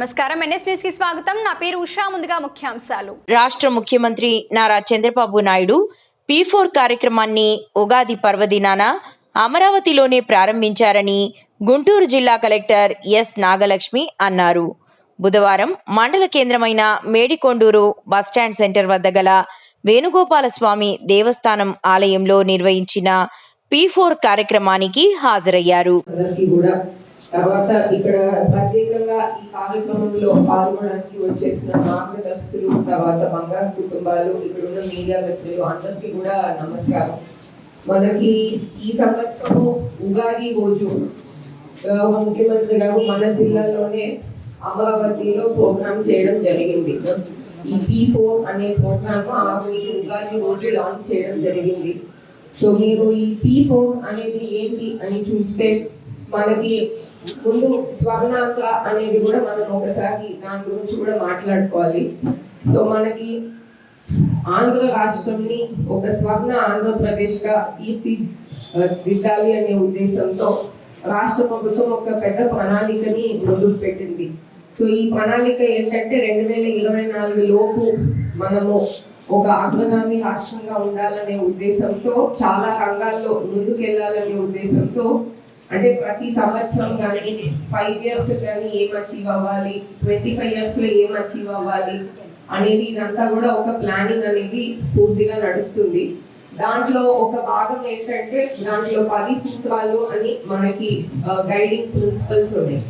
నమస్కారం. ఎన్ఎస్ న్యూస్కి స్వాగతం. నా పేరు ఉషా. ముందుగా ముఖ్యాంశాలు. రాష్ట్ర ముఖ్యమంత్రి నారా చంద్రబాబు నాయుడు పీ ఫోర్ కార్యక్రమాన్ని ఉగాది పర్వదినాన అమరావతిలోనే ప్రారంభించారని గుంటూరు జిల్లా కలెక్టర్ ఎస్ నాగలక్ష్మి అన్నారు. బుధవారం మండల కేంద్రమైన మేడికొండూరు బస్టాండ్ సెంటర్ వద్ద గల వేణుగోపాల స్వామి దేవస్థానం ఆలయంలో నిర్వహించిన పీ ఫోర్ కార్యక్రమానికి హాజరయ్యారు. తర్వాత ఇక్కడ ప్రత్యేకంగా ఈ కార్యక్రమంలో పాల్గొనడానికి వచ్చేసిన మార్గదర్శులు తర్వాత బంగారు కుటుంబాలు ఇక్కడ ఉన్న మీడియా మిత్రులు అందరికీ కూడా నమస్కారం. మనకి ఈ సంవత్సరం ఉగాది రోజు ముఖ్యమంత్రి గారు మన జిల్లాలోనే అమరావతిలో ప్రోగ్రామ్ చేయడం జరిగింది. ఈ పీ ఫోర్ అనే ప్రోగ్రామ్ ఆ రోజు ఉగాది రోజు లాంచ్ చేయడం జరిగింది. సో మీరు ఈ పీ ఫోర్ అనేది ఏంటి అని చూస్తే మనకి ముందు స్వర్ణాంధ్ర అనేది కూడా మనం ఒకసారి దాని గురించి కూడా మాట్లాడుకోవాలి. సో మనకి ఆంధ్ర రాష్ట్రంని ఒక స్వర్ణ ఆంధ్రప్రదేశ్గా తీర్చిదిద్దాలి అనే ఉద్దేశంతో రాష్ట్ర ప్రభుత్వం ఒక పెద్ద ప్రణాళికని మొదలు పెట్టింది సో ఈ ప్రణాళిక ఏంటంటే రెండు వేల ఇరవై నాలుగు లోపు మనము ఒక అగ్రగామి రాష్ట్రంగా ఉండాలనే ఉద్దేశంతో చాలా రంగాల్లో ముందుకెళ్ళాలనే ఉద్దేశంతో అంటే ప్రతి సంవత్సరం కానీ ఫైవ్ ఇయర్స్ కానీ ఏం అచీవ్ అవ్వాలి ట్వంటీ ఫైవ్ ఇయర్స్లో ఏం అచీవ్ అవ్వాలి అనేది ఇదంతా కూడా ఒక ప్లానింగ్ అనేది పూర్తిగా నడుస్తుంది. దాంట్లో ఒక భాగం ఏంటంటే దాంట్లో పది సూత్రాలు అని మనకి గైడింగ్ ప్రిన్సిపల్స్ ఉన్నాయి.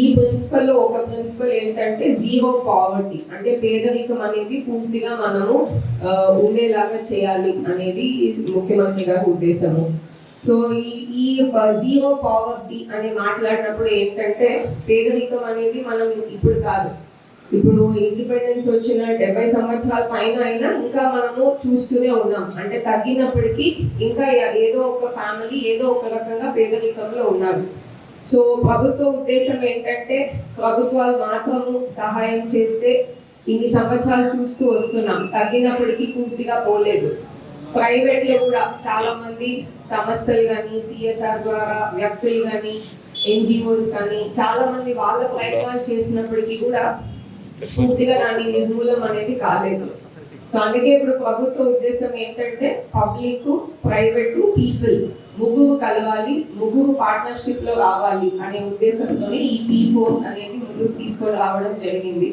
ఈ ప్రిన్సిపల్ ఒక ప్రిన్సిపల్ ఏంటంటే జీరో పావర్టీ అంటే పేదరికం అనేది పూర్తిగా మనము ఉండేలాగా చేయాలి అనేది ముఖ్యమంత్రి గారి ఉద్దేశము. సో ఈ ఈ జీరో పావర్టీ అని మాట్లాడినప్పుడు ఏంటంటే పేదరికం అనేది మనం ఇప్పుడు కాదు. ఇప్పుడు ఇండిపెండెన్స్ వచ్చిన డెబ్బై సంవత్సరాల పైన అయినా ఇంకా మనము చూస్తూనే ఉన్నాం. అంటే తగ్గినప్పటికీ ఇంకా ఏదో ఒక ఫ్యామిలీ ఏదో ఒక రకంగా పేదరికంలో ఉన్నారు. సో ప్రభుత్వ ఉద్దేశం ఏంటంటే ప్రభుత్వాలు మాత్రము సహాయం చేస్తే ఇన్ని సంవత్సరాలు చూస్తూ వస్తున్నాం. తగ్గినప్పటికీ పూర్తిగా పోలేదు. ప్రైవేట్లో కూడా చాలా మంది సంస్థలు కానీ సిఎస్ఆర్ ద్వారా వ్యక్తులు కానీ ఎన్జిఓస్ కానీ చాలా మంది వాళ్ళ ప్రయత్నాలు చేసినప్పటికీ కూడా పూర్తిగా దాని నిర్మూలం అనేది కాలేదు. సో అందుకే ఇప్పుడు ప్రభుత్వ ఉద్దేశం ఏంటంటే పబ్లిక్ ప్రైవేట్ పీపుల్ ముగ్గురు కలవాలి ముగ్గురు పార్ట్నర్షిప్లో రావాలి అనే ఉద్దేశంతోనే ఈ పీ ఫోన్ అనేది ముందుకు తీసుకొని రావడం జరిగింది.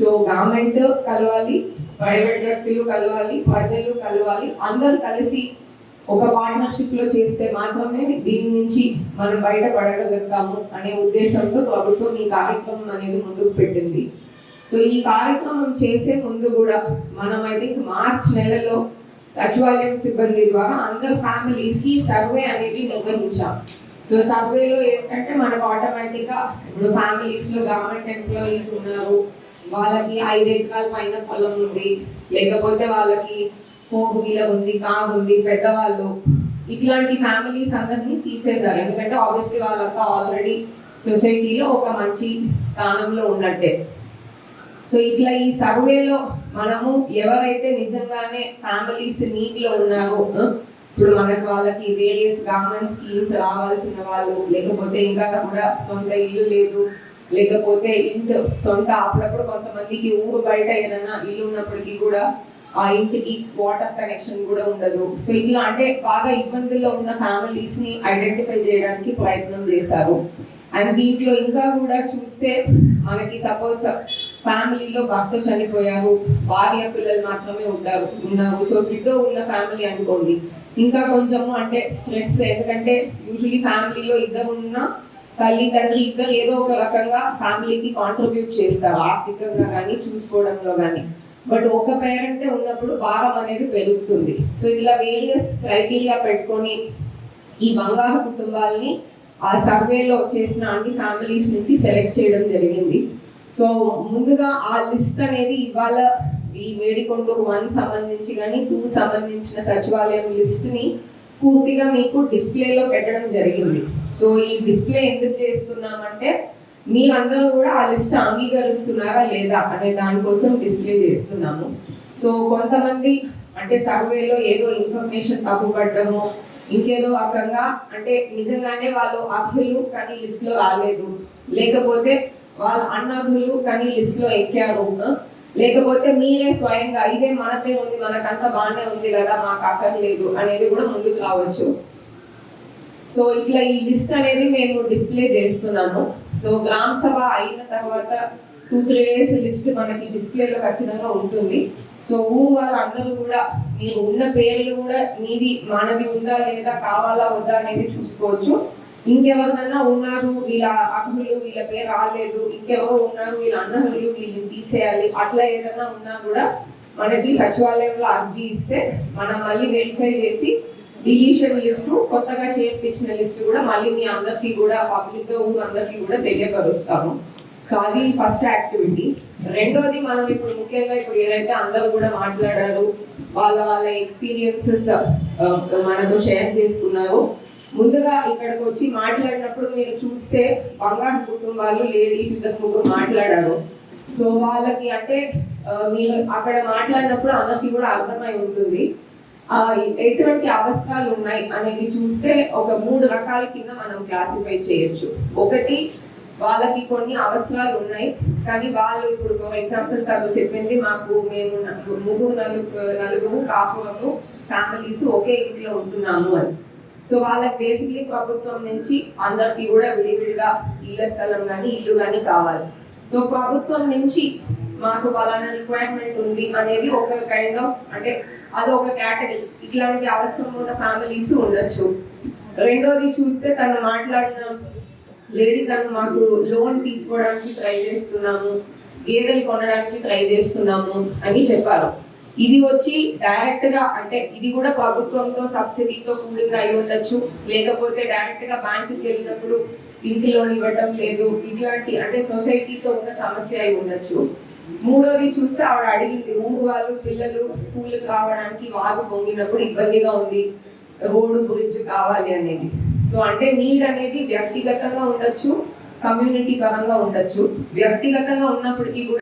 సో గవర్నమెంట్ కలవాలి ప్రైవేట్ వ్యక్తులు కలవాలి ప్రజలు కలవాలి అందరూ కలిసి ఒక పార్ట్నర్షిప్లో చేస్తే మాత్రమే దీని నుంచి మనం బయటపడగలుగుతాము అనే ఉద్దేశంతో ప్రభుత్వం ఈ కార్యక్రమం అనేది ముందుకు పెట్టింది. సో ఈ కార్యక్రమం చేసే ముందు కూడా మనం ఐ థింక్ మార్చ్ నెలలో సచివాలయం సిబ్బంది ద్వారా అందరు ఫ్యామిలీస్కి సర్వే అనేది నిర్వహించాం. సో సర్వేలో ఏంటంటే మనకు ఆటోమేటిక్గా ఇప్పుడు ఫ్యామిలీస్లో గవర్నమెంట్ ఎంప్లాయీస్ ఉన్నారు వాళ్ళకి ఐదు ఎకరాల పైన పొలం ఉంది. లేకపోతే వాళ్ళకి ఫోర్ వీలర్ ఉంది కార్ ఉంది పెద్దవాళ్ళు. ఇట్లాంటి ఫ్యామిలీస్ అందరినీ తీసేశారు. ఎందుకంటే ఆబ్వియస్లీ వాళ్ళంతా ఆల్రెడీ సొసైటీలో ఒక మంచి స్థానంలో ఉన్నట్టే. సో ఇట్లా ఈ సర్వేలో మనము ఎవరైతే నిజంగానే ఫ్యామిలీస్ నీడ్లో ఉన్నారో ఇప్పుడు మనకు వాళ్ళకి వేరియస్ గవర్నమెంట్ స్కీమ్స్ రావాల్సిన వాళ్ళు లేకపోతే ఇంకా కూడా సొంత ఇల్లు లేదు లేకపోతే ఇంటి సొంత అప్పుడప్పుడు కొంతమందికి ఊరు బయట ఏదైనా ఇల్లు ఉన్నప్పటికీ కూడా ఆ ఇంటికి వాటర్ కనెక్షన్ కూడా ఉండదు. సో ఇట్లా అంటే బాగా ఇబ్బందుల్లో ఉన్న ఫ్యామిలీస్ని ఐడెంటిఫై చేయడానికి ప్రయత్నం చేశారు. అండ్ దీంట్లో ఇంకా కూడా చూస్తే మనకి సపోజ్ ఫ్యామిలీలో భర్త చనిపోయారు భార్య పిల్లలు మాత్రమే ఉంటారు ఉన్నారు. సో బిడ్డ ఉన్న ఫ్యామిలీ అనుకోండి. ఇంకా కొంచెము అంటే స్ట్రెస్ ఎందుకంటే యూజువలీ ఫ్యామిలీలో ఇద్దరు ఉన్న తల్లి తండ్రి ఇద్దరు ఏదో ఒక రకంగా ఫ్యామిలీకి కాంట్రిబ్యూట్ చేస్తారు ఆర్థికంగా కానీ చూసుకోవడంలో కానీ బట్ ఒక పేరెంటే ఉన్నప్పుడు భారం అనేది పెరుగుతుంది. సో ఇలా వేరియస్ క్రైటీరియా పెట్టుకొని ఈ బంగారు కుటుంబాలని ఆ సర్వేలో చేసిన అన్ని ఫ్యామిలీస్ నుంచి సెలెక్ట్ చేయడం జరిగింది. సో ముందుగా ఆ లిస్ట్ అనేది ఇవాళ ఈ మేడికొండూరు వన్ సంబంధించి కానీ టూ సంబంధించిన సచివాలయం లిస్ట్ని పూర్తిగా మీకు డిస్ప్లేలో పెట్టడం జరిగింది. సో ఈ డిస్ప్లే ఎందుకు చేస్తున్నామంటే మీరందరూ కూడా ఆ లిస్ట్ అంగీకరిస్తున్నారా లేదా అనే దానికోసం డిస్ప్లే చేస్తున్నాము. సో కొంతమంది అంటే సర్వేలో ఏదో ఇన్ఫర్మేషన్ తప్పుపడ్డము ఇంకేదో రకంగా అంటే నిజంగానే వాళ్ళు అర్హులు కానీ లిస్ట్లో రాలేదు. లేకపోతే వాళ్ళ అన్నర్హులు కానీ లిస్ట్లో ఎక్కారు. లేకపోతే మీరే స్వయంగా ఇదే మనపై ఉంది మనకంతా బాగానే ఉంది కదా మాకు అక్కర్లేదు అనేది కూడా ముందుకు రావచ్చు. సో ఇట్లా ఈ లిస్ట్ అనేది మేము డిస్ప్లే చేస్తున్నాము. సో గ్రామ సభ అయిన తర్వాత టూ త్రీ డేస్ లిస్ట్ మనకి డిస్ప్లేలో ఖచ్చితంగా ఉంటుంది. సో ఊ వాళ్ళందరూ కూడా మీరు ఉన్న పేర్లు కూడా మీది మనది ఉందా లేదా కావాలా వద్దా అనేది చూసుకోవచ్చు. ఇంకెవరినన్నా ఉన్నారు వీళ్ళ అర్హులు వీళ్ళ పేరు రాలేదు ఇంకెవరో ఉన్నారు వీళ్ళ అన్నహులు వీళ్ళని తీసేయాలి అట్లా ఏదైనా ఉన్నా కూడా మనకి సచివాలయంలో అర్జీ ఇస్తే మనం మళ్ళీ వెరిఫై చేసి డిలీషన్ లిస్టు కొత్తగా చేర్పించిన లిస్టు కూడా మళ్ళీ మీ అందరికీ కూడా పబ్లిక్గా అందరికీ కూడా తెలియపరుస్తాము. సో అది ఫస్ట్ యాక్టివిటీ రెండోది మనం ఇప్పుడు ముఖ్యంగా ఇప్పుడు ఏదైతే అందరూ కూడా మాట్లాడారు వాళ్ళ వాళ్ళ ఎక్స్పీరియన్సెస్ uh, మనతో షేర్ చేసుకున్నారు ముందుగా ఇక్కడికి వచ్చి మాట్లాడినప్పుడు మీరు చూస్తే బంగారు కుటుంబాలు లేడీస్ ఇద్దరు ముగ్గురు మాట్లాడారు. సో వాళ్ళకి అంటే మీరు అక్కడ మాట్లాడినప్పుడు అందరికీ కూడా అర్థమై ఉంటుంది. ఎటువంటి అవసరాలు ఉన్నాయి అనేది చూస్తే ఒక మూడు రకాల కింద మనం క్లాసిఫై చేయొచ్చు. ఒకటి వాళ్ళకి కొన్ని అవసరాలు ఉన్నాయి కానీ వాళ్ళు ఇప్పుడు ఫర్ ఎగ్జాంపుల్ తను చెప్పింది మాకు మేము ముగ్గురు నలుగు నలుగురు కాపురము ఫ్యామిలీస్ ఒకే ఇంట్లో ఉంటున్నాము అని. సో వాళ్ళకి బేసిక్లీ ప్రభుత్వం నుంచి అందరికి కూడా విడివిడిగా ఇళ్ళ స్థలం కానీ ఇల్లు కానీ కావాలి. సో ప్రభుత్వం నుంచి మాకు పలానా రిక్వైర్మెంట్ ఉంది అనేది ఒక కైండ్ ఆఫ్ అంటే అది ఒక కేటగిరీ ఇట్లాంటి అవసరం ఉన్న ఫ్యామిలీస్ ఉండొచ్చు. రెండోది చూస్తే తను మాట్లాడిన లేడీ తను మాకు లోన్ తీసుకోవడానికి ట్రై చేస్తున్నాము గేదెలు కొనడానికి ట్రై చేస్తున్నాము అని చెప్పారు. ఇది వచ్చి డైరెక్ట్గా అంటే ఇది కూడా ప్రభుత్వంతో సబ్సిడీతో కూడిన అయి ఉండొచ్చు. లేకపోతే డైరెక్ట్గా బ్యాంకుకి వెళ్ళినప్పుడు ఇంటి లోన్ ఇవ్వటం లేదు. ఇట్లాంటి అంటే సొసైటీతో ఉన్న సమస్య అయి ఉండొచ్చు. మూడోది చూస్తే ఆవిడ అడిగింది ఊరు వాళ్ళు పిల్లలు స్కూల్కి కావడానికి వాగు పొంగినప్పుడు ఇబ్బందిగా ఉంది. రోడ్డు బ్రిడ్జ్ కావాలి అనేది. సో అంటే నీడ్ అనేది వ్యక్తిగతంగా ఉండొచ్చు కమ్యూనిటీ పరంగా ఉండొచ్చు. వ్యక్తిగతంగా ఉన్నప్పటికీ కూడా